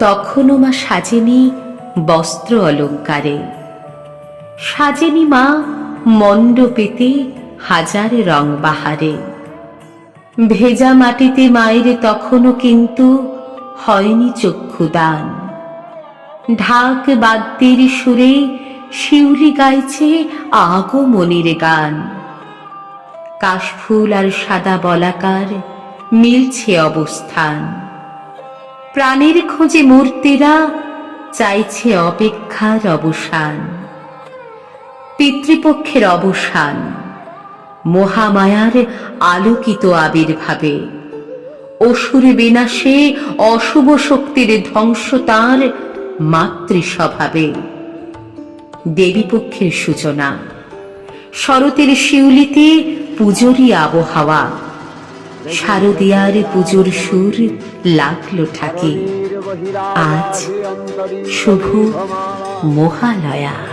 তখনও মা সাজেনি বস্ত্র অলঙ্কারে। সাজেনি মা মণ্ডপেতে হাজার রং বাহারে। ভেজা মাটিতে মায়ের তখনও কিন্তু হয়নি চক্ষুদান। ঢাক বাদ্যের সুরে শিউলি গাইছে আগমনির গান। কাশফুল আর সাদা বলাকার মিলছে অবস্থান। প্রাণের খোঁজে মূর্তিরা চাইছে অপেক্ষার অবসান। পিতৃপক্ষের অবসান, মহামায়ার আলোকিত আবির্ভাবে। অসুর বিনাশে অশুভ শক্তির ধ্বংস তাঁর মাতৃস্বভাবে। দেবীপক্ষের সূচনা, শরতের শিউলিতে পুজোরই আবহাওয়া। শারদিয়ার পুজোর সুর লাগল ঠাকে। আজ শুভ মহালয়া।